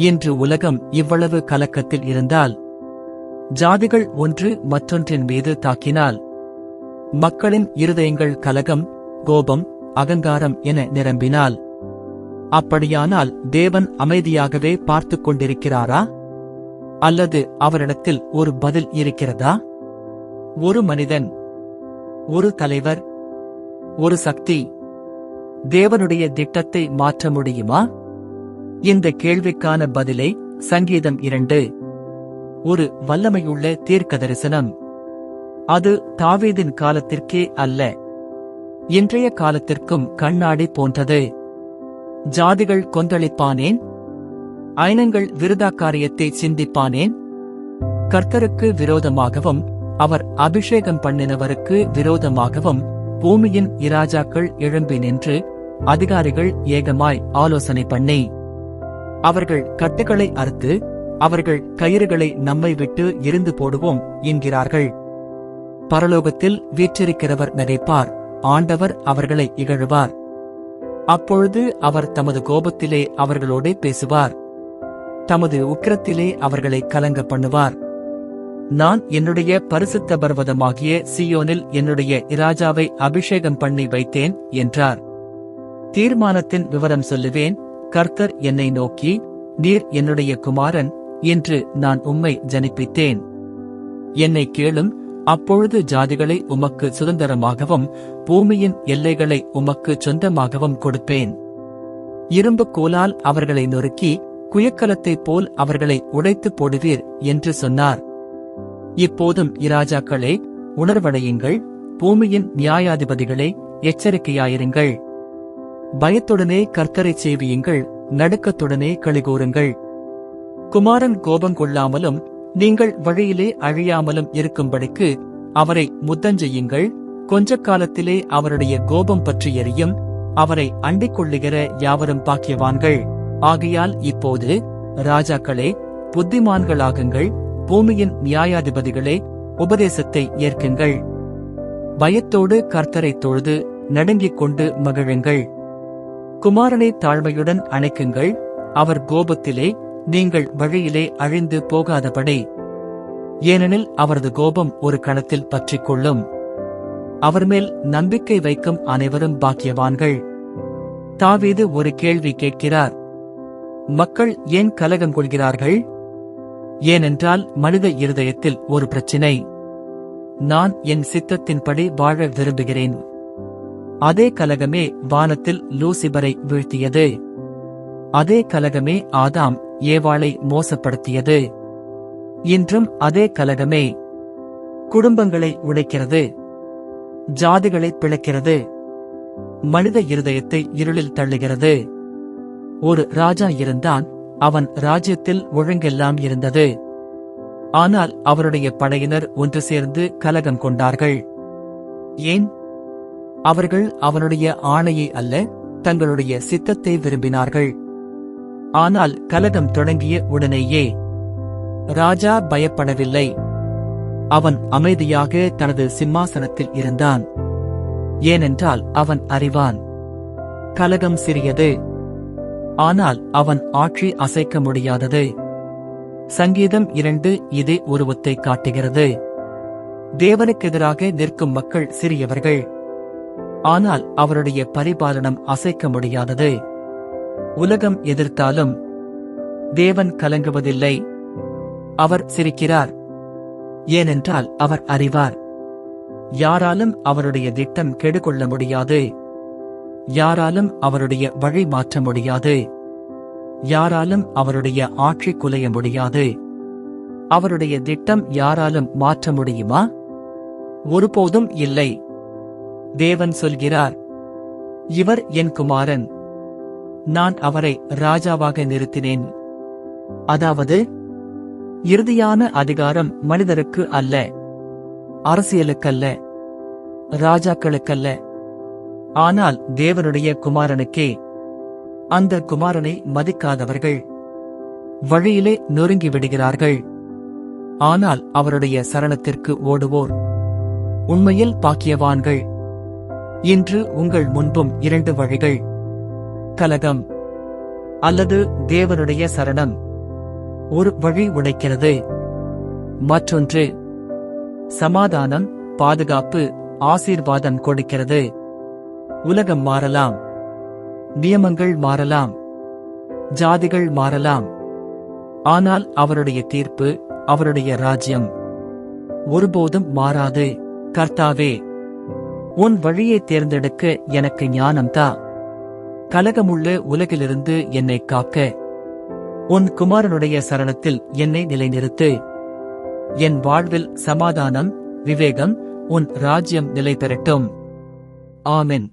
இன்று உலகம் இவ்வளவு கலக்கத்தில் இருந்தால் ஜாதிகள் ஒன்று மற்றொன்றின் மீது தாக்கினால் மக்களின் இருதயங்கள் கலகம் கோபம் அகங்காரம் என நிரம்பினால் அப்படியானால் தேவன் அமைதியாகவே பார்த்துக் கொண்டிருக்கிறாரா? அல்லது அவரிடத்தில் ஒரு பதில் இருக்கிறதா? ஒரு மனிதன் ஒரு தலைவர் ஒரு சக்தி தேவனுடைய திட்டத்தை மாற்ற முடியுமா? இந்த கேள்விக்கான பதிலை சங்கீதம் இரண்டு. ஒரு வல்லமையுள்ள தீர்க்க தரிசனம் அது தாவீதின் காலத்திற்கே அல்ல. இன்றைய காலத்திற்கும் கண்ணாடி போன்றது. ஜாதிகள் கொந்தளிப்பானேன்? ஐனங்கள் விருதாக்காரியத்தை சிந்திப்பானேன்? கர்த்தருக்கு விரோதமாகவும் அவர் அபிஷேகம் பண்ணினவருக்கு விரோதமாகவும் பூமியின் இராஜாக்கள் எழும்பி நின்று அதிகாரிகள் ஏகமாய் ஆலோசனை பண்ணி அவர்கள் கட்டுகளை அறுத்து அவர்கள் கயிறுகளை நம்மை விட்டு எரிந்து போடுவோம் என்கிறார்கள். பரலோகத்தில் வீற்றிருக்கிறவர் நினைப்பார் ஆண்டவர் அவர்களை இகழுவார். அப்பொழுது அவர் தமது கோபத்திலே அவர்களோடே பேசுவார். தமது உக்கிரத்திலே அவர்களை கலங்க பண்ணுவார். நான் என்னுடைய பரிசுத்த பர்வதமாகிய சியோனில் என்னுடைய இராஜாவை அபிஷேகம் பண்ணி வைத்தேன் என்றார். தீர்மானத்தின் விவரம் சொல்லுவேன். கர்த்தர் என்னை நோக்கி நீர் என்னுடைய குமாரன் என்று நான் உம்மை ஜனிப்பித்தேன். என்னை கேளும் அப்பொழுது ஜாதிகளை உமக்கு சுதந்திரமாகவும் பூமியின் எல்லைகளை உமக்கு சொந்தமாகவும் கொடுப்பேன். இரும்பு கோலால் அவர்களை நொறுக்கி குயக்கலத்தைப் போல் அவர்களை உடைத்துப் போடுவீர் என்று சொன்னார். இப்போதும் இராஜாக்களே உணர்வடையுங்கள் பூமியின் நியாயாதிபதிகளே எச்சரிக்கையாயிருங்கள். பயத்துடனே கர்த்தரைச் சேவியுங்கள் நடுக்கத்துடனே கழிகூறுங்கள். குமாரன் கோபம் கொள்ளாமலும் நீங்கள் வழியிலே அழியாமலும் இருக்கும்படிக்கு அவரை முத்தஞ்செய்யுங்கள். கொஞ்ச காலத்திலே அவருடைய கோபம் பற்றி எரியும் அவரை அண்டிக் கொள்ளுகிற யாவரும் பாக்கியவான்கள். ஆகையால் இப்போது ராஜாக்களே புத்திமான்களாகுங்கள் பூமியின் நியாயாதிபதிகளே உபதேசத்தை ஏற்குங்கள். பயத்தோடு கர்த்தரை தொழுது நடுங்கிக் கொண்டு மகிழுங்கள். குமாரனை தாழ்மையுடன் அணைக்குங்கள். அவர் கோபத்திலே நீங்கள் வழியிலே அழிந்து போகாதபடி. ஏனெனில் அவரது கோபம் ஒரு கணத்தில் பற்றிக் கொள்ளும் அவர் மேல் நம்பிக்கை வைக்கும் அனைவரும் பாக்கியவான்கள். தாவீது ஒரு கேள்வி கேட்கிறார். மக்கள் ஏன் கலகம் கொள்கிறார்கள்? ஏனென்றால் மனித இருதயத்தில் ஒரு பிரச்சினை. நான் என் சித்தத்தின்படி வாழ விரும்புகிறேன். அதே கலகமே வானத்தில் லூசிபரை வீழ்த்தியது. அதே கலகமே ஆதாம் ஏவாளை மோசப்படுத்தியது. இன்றும் அதே கலகமே குடும்பங்களை உடைக்கிறது. ஜாதிகளை பிளக்கிறது மனித இருதயத்தை இருளில் தள்ளுகிறது. ஒரு ராஜா இருந்தான் அவன் ராஜ்யத்தில் ஒழுங்கெல்லாம் இருந்தது. ஆனால் அவருடைய படையினர் ஒன்று சேர்ந்து கலகம் கொண்டார்கள். ஏன்? அவர்கள் அவனுடைய ஆணையை அல்ல தங்களுடைய சித்தத்தை விரும்பினார்கள். ஆனால் கலகம் தொடங்கிய உடனேயே ராஜா பயப்படவில்லை. அவன் அமைதியாக தனது சிம்மாசனத்தில் இருந்தான். ஏனென்றால் அவன் அறிவான். கலகம் சிறியது. ஆனால் அவன் ஆட்சி அசைக்க முடியாதது. சங்கீதம் இரண்டு இதே உருவத்தை காட்டுகிறது. தேவனுக்கெதிராக நிற்கும் மக்கள் சிறியவர்கள். ஆனால் அவருடைய பரிபாலனம் அசைக்க முடியாதது. உலகம் எதிர்த்தாலும் தேவன் கலங்குவதில்லை. அவர் சிரிக்கிறார். ஏனென்றால் அவர் அறிவார். யாராலும் அவருடைய திட்டம் கெடுகொள்ள முடியாது. யாராலும் அவருடைய வழி மாற்ற முடியாது. யாராலும் அவருடைய ஆட்சி குலைய முடியாது. அவருடைய திட்டம் யாராலும் மாற்ற முடியுமா? ஒருபோதும் இல்லை. தேவன் சொல்கிறார் இவர் என் குமாரன். நான் அவரை ராஜாவாக நிறுத்தினேன். அதாவது இறுதியான அதிகாரம் மனிதருக்கு அல்ல அரசியலுக்கல்ல ராஜாக்களுக்கல்ல. ஆனால் தேவனுடைய குமாரனுக்கே அந்த குமாரனை மதிக்காதவர்கள் வழியிலே நொறுங்கி விடுகிறார்கள். ஆனால் அவருடைய சரணத்திற்கு ஓடுவோர் உண்மையில் பாக்கியவான்கள். இன்று உங்கள் முன்பும் இரண்டு வழிகள். கலகம். அல்லது தேவனுடைய சரணம். ஒரு வழி உடைக்கிறது. மற்றொன்று. சமாதானம் பாதுகாப்பு ஆசீர்வாதம் கொடுக்கிறது. உலகம் மாறலாம். நியமங்கள் மாறலாம். ஜாதிகள் மாறலாம். ஆனால் அவருடைய தீர்ப்பு அவருடைய ராஜ்யம். ஒருபோதும் மாறாது. கர்த்தாவே உன் வழியை தேர்ந்தெடுக்க எனக்கு ஞானம்தா கலகமுள்ள உலகிலிருந்து என்னை காக்க. உன் குமாரனுடைய சரணத்தில் என்னை நிலைநிறுத்து. என் வாழ்வில் சமாதானம் விவேகம் உன் ராஜ்யம் நிலை பெறட்டும் ஆமென்.